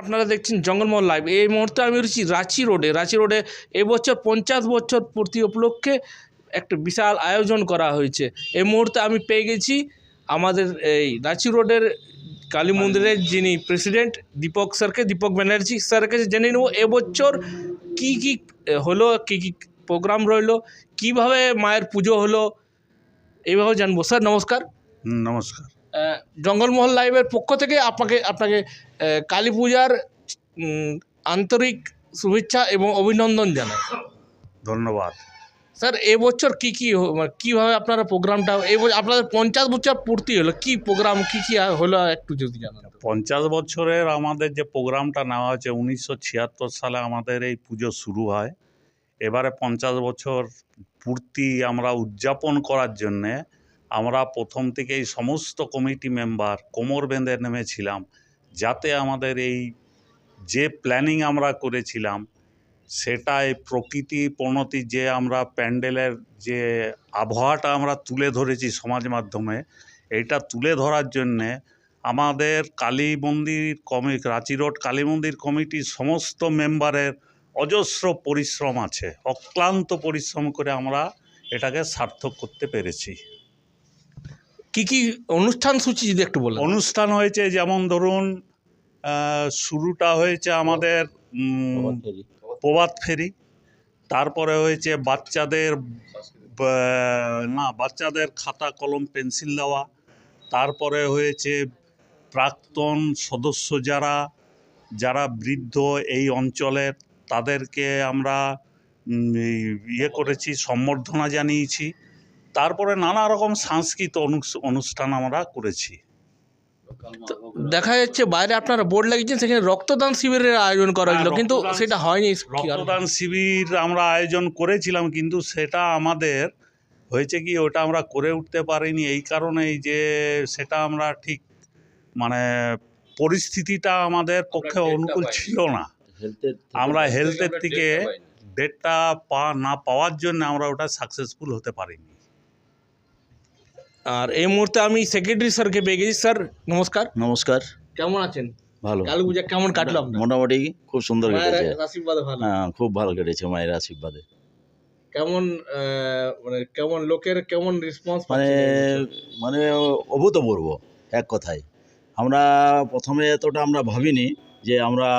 আপনারা দেখছেন জঙ্গলমহল লাইভ। এই মুহূর্তে আমি রয়েছি রাঁচি রোডে। রাঁচি রোডে এবছর পঞ্চাশ বছর পূর্তি উপলক্ষে একটা বিশাল আয়োজন করা হয়েছে। এই মুহূর্তে আমি পেয়ে গেছি আমাদের এই রাঁচি রোডের কালী মন্দিরের যিনি প্রেসিডেন্ট দীপক স্যারকে, দীপক ব্যানার্জি স্যারের কাছে জেনে নেব এবছর কী কী হলো, কী কী প্রোগ্রাম রইল, কীভাবে মায়ের পুজো হলো, এইভাবে জানব। স্যার, নমস্কার। নমস্কার। জঙ্গলমহল লাইভের পক্ষ থেকে আপনাকে আপনাকে কালী পূজার আন্তরিক শুভেচ্ছা এবং অভিনন্দন জানাই। ধন্যবাদ। স্যার এবছর কী কী মানে কীভাবে আপনারা প্রোগ্রামটা এবছর আপনাদের পঞ্চাশ বছর পূর্তি হলো কী প্রোগ্রাম কী কী হলো একটু যদি জানান। পঞ্চাশ বছরের আমাদের যে প্রোগ্রামটা নেওয়া হয়েছে উনিশশো ছিয়াত্তর সালে আমাদের এই পুজো শুরু হয়। এবারে পঞ্চাশ বছর পূর্তি আমরা উদযাপন করার জন্যে আমরা প্রথম থেকেই সমস্ত কমিটি মেম্বার কোমর বেঁধে নেমেছিলাম, যাতে আমাদের এই যে প্ল্যানিং আমরা করেছিলাম সেটাই প্রকৃতি প্রণতি যে আমরা প্যান্ডেলের যে আবহাওয়াটা আমরা তুলে ধরেছি সমাজ মাধ্যমে, এটা তুলে ধরার জন্যে আমাদের কালী মন্দির কমি রাঁচি রোড কালী মন্দির কমিটির সমস্ত মেম্বারের অজস্র পরিশ্রম আছে, অক্লান্ত পরিশ্রম করে আমরা এটাকে সার্থক করতে পেরেছি। কী কী অনুষ্ঠান সূচি যদি একটু বলেন? অনুষ্ঠান হয়েছে যেমন ধরুন শুরুটা হয়েছে আমাদের প্রভাত ফেরি। তারপরে হয়েছে বাচ্চাদের না বাচ্চাদের খাতা কলম পেন্সিল দেওয়া। তারপরে হয়েছে প্রাক্তন সদস্য যারা যারা বৃদ্ধ এই অঞ্চলের তাদেরকে আমরা ইয়ে করেছি সম্বর্ধনা জানিয়েছি। তারপরে নানা রকম সাংস্কৃতিক অনুস- অনুষ্ঠান আমরা করেছি। দেখা যাচ্ছে বাইরে আপনারা বোর্ড লাগিয়েছেন সেখানে রক্তদান শিবিরের আয়োজন করা হয়েছিল হ্যাঁ, কিন্তু সেটা হয়নি রক্তদান শিবির আমরা আয়োজন করেছিলাম কিন্তু সেটা আমাদের হয়েছে কি ওটা আমরা করে উঠতে পারিনি। এই কারণেই যে সেটা আমরা ঠিক মানে পরিস্থিতিটা আমাদের পক্ষে অনুকূল ছিল না। আমরা হেলথের থেকে ডেটটা পা না পাওয়ার জন্য আমরা ওটা সাকসেসফুল হতে পারিনি। আর এই মুহূর্তে আমি সেক্রেটারি স্যারকে পেয়ে গেছি। স্যার নমস্কার। নমস্কার। কেমন আছেন? ভালো। কালী পূজা কেমন কাটলো আপনার? মোটামুটি খুব সুন্দর কেটেছে। আশীর্বাদে ভালো। হ্যাঁ খুব ভালো কেটেছে মায়ের আশীর্বাদে। কেমন মানে কেমন লোকের কেমন রেসপন্স মানে মানে অভূতপূর্ব এক কথায়। আমরা প্রথমে এতটা আমরা ভাবিনি যে আমরা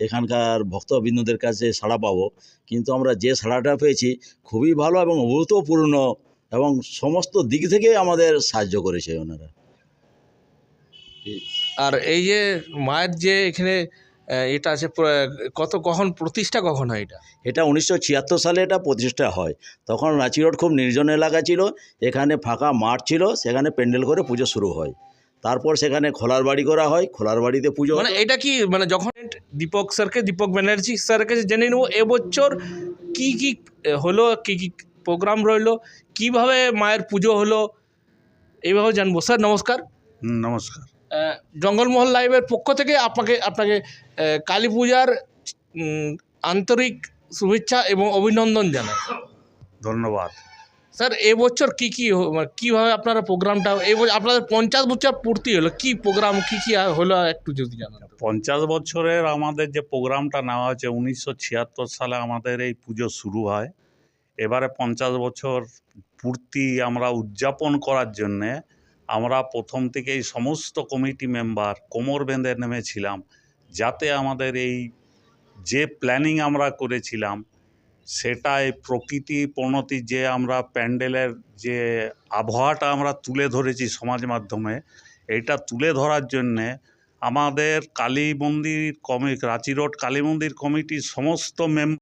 এখানকার ভক্তবৃন্দদের কাছে সাড়া পাবো। কিন্তু আমরা যে সাড়াটা পেয়েছি খুবই ভালো এবং অভূতপূর্ণ এবং সমস্ত দিক থেকে আমাদের সাহায্য করেছে ওনারা। আর এই যে মায়ের যে এখানে এটা আছে কত কখন প্রতিষ্ঠা কখন হয় এটা? এটা উনিশশো ছিয়াত্তর সালে এটা প্রতিষ্ঠা হয়। তখন রাঁচি রোড খুব নির্জন এলাকা ছিল এখানে ফাঁকা মাঠ ছিল সেখানে প্যান্ডেল করে পুজো শুরু হয়। তারপর সেখানে খোলার বাড়ি করা হয় খোলার বাড়িতে পুজো মানে এটা কি মানে যখন দীপক স্যারকে দীপক ব্যানার্জি স্যারকে জেনে নেব এবছর কি কি হলো কি কি প্রোগ্রাম রইল কীভাবে মায়ের পুজো হলো এইভাবে জানব। স্যার নমস্কার। নমস্কার। জঙ্গলমহল লাইভের পক্ষ থেকে আপনাকে আপনাকে কালী পূজার আন্তরিক শুভেচ্ছা এবং অভিনন্দন জানাই। ধন্যবাদ। স্যার এবছর কী কী মানে কীভাবে আপনারা প্রোগ্রামটা এবছর আপনাদের পঞ্চাশ বছর পূর্তি হলো কী প্রোগ্রাম কী কী হলো একটু যদি জানান পঞ্চাশ বছরের আমাদের যে প্রোগ্রামটা নেওয়া হয়েছে উনিশশো ছিয়াত্তর সালে আমাদের এই পুজো শুরু হয়। এবারে পঞ্চাশ বছর পূর্তি আমরা উদযাপন করার জন্যে আমরা প্রথম থেকেই সমস্ত কমিটি মেম্বার কোমর বেঁধে নেমেছিলাম, যাতে আমাদের এই যে প্ল্যানিং আমরা করেছিলাম, সেটাই প্রকৃতি প্রণতি যে আমরা প্যান্ডেলের যে আবহাওয়াটা আমরা তুলে ধরেছি সমাজ মাধ্যমে, এটা তুলে ধরার জন্যে আমাদের কালী মন্দির কমি, রাঁচি রোড কালী মন্দির কমিটির সমস্ত মেম্বার